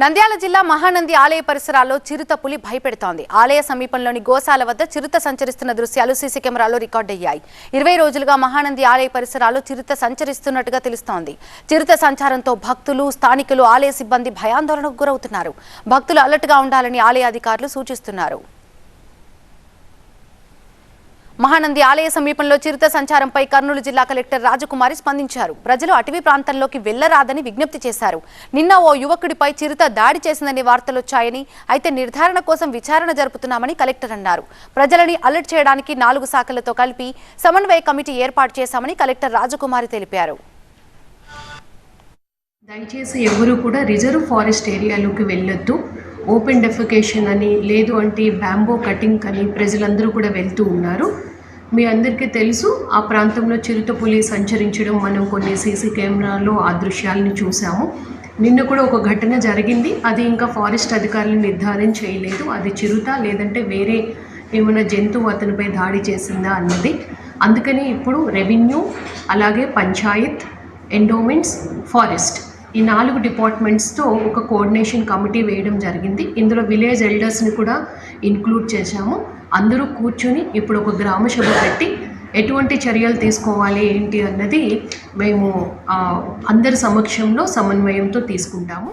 నంద్యాల జిల్లా మహానంది ఆలయ పరిసరాల్లో చిరుత పులి భయపెడుతోంది. ఆలయ సమీపంలోని గోశాల వద్ద చిరుత సంచరిస్తున్న దృశ్యాలు సీసీ కెమెరాలో రికార్డయ్యాయి. ఇరవై రోజులుగా మహానంది ఆలయ పరిసరాల్లో చిరుత సంచరిస్తున్నట్టుగా తెలుస్తోంది. చిరుత సంచారంతో భక్తులు స్థానికులు ఆలయ సిబ్బంది భయాందోళనకు గురవుతున్నారు. భక్తులు అలర్ట్గా ఉండాలని ఆలయ అధికారులు సూచిస్తున్నారు. మహానంది ఆలయ సమీపంలో చిరుత సంచారంపై కర్నూలు జిల్లా కలెక్టర్ రాజకుమారి స్పందించారు. ప్రజలు అటవీ ప్రాంతంలోకి వెళ్ళరాదని విజ్ఞప్తి చేశారు. నిన్న ఓ యువకుడిపై చిరుత దాడి చేసిందనే వార్తలొచ్చాయని అయితే నిర్ధారణ కోసం విచారణ జరుపుతున్నామని కలెక్టర్ అన్నారు. ప్రజలని అలర్ట్ చేయడానికి నాలుగు శాఖలతో కలిపి సమన్వయ కమిటీ ఏర్పాటు చేశామని కలెక్టర్ రాజకుమారి తెలిపారు. దయచేసి ఎవరు కూడా రిజర్వ్ ఫారెస్ట్ ఏరియాలోకి వెళ్ళొద్దు. ఓపెన్ డెఫికేషన్ అని లేదు అంటే బ్యాంబో కటింగ్ అని ప్రజలందరూ కూడా వెళ్తూ ఉన్నారు. మీ అందరికీ తెలుసు ఆ ప్రాంతంలో చిరుతపులి సంచరించడం మనం కొన్ని సీసీ కెమెరాలో ఆ దృశ్యాలను చూసాము నిన్న కూడా ఒక ఘటన జరిగింది. అది ఇంకా ఫారెస్ట్ అధికారులు నిర్ధారణ చేయలేదు. అది చిరుత లేదంటే వేరే ఏమైనా జంతువు అతనిపై దాడి చేసిందా అన్నది. అందుకని ఇప్పుడు రెవెన్యూ అలాగే పంచాయత్ ఎండోమెంట్స్ ఫారెస్ట్ ఈ నాలుగు డిపార్ట్మెంట్స్తో ఒక కోఆర్డినేషన్ కమిటీ వేయడం జరిగింది. ఇందులో విలేజ్ ఎల్డర్స్ని కూడా ఇన్క్లూడ్ చేశాము. అందరూ కూర్చొని ఇప్పుడు ఒక గ్రామ సభ పెట్టి ఎటువంటి చర్యలు తీసుకోవాలి ఏంటి అన్నది మేము అందరి సమక్షంలో సమన్వయంతో తీసుకుంటాము.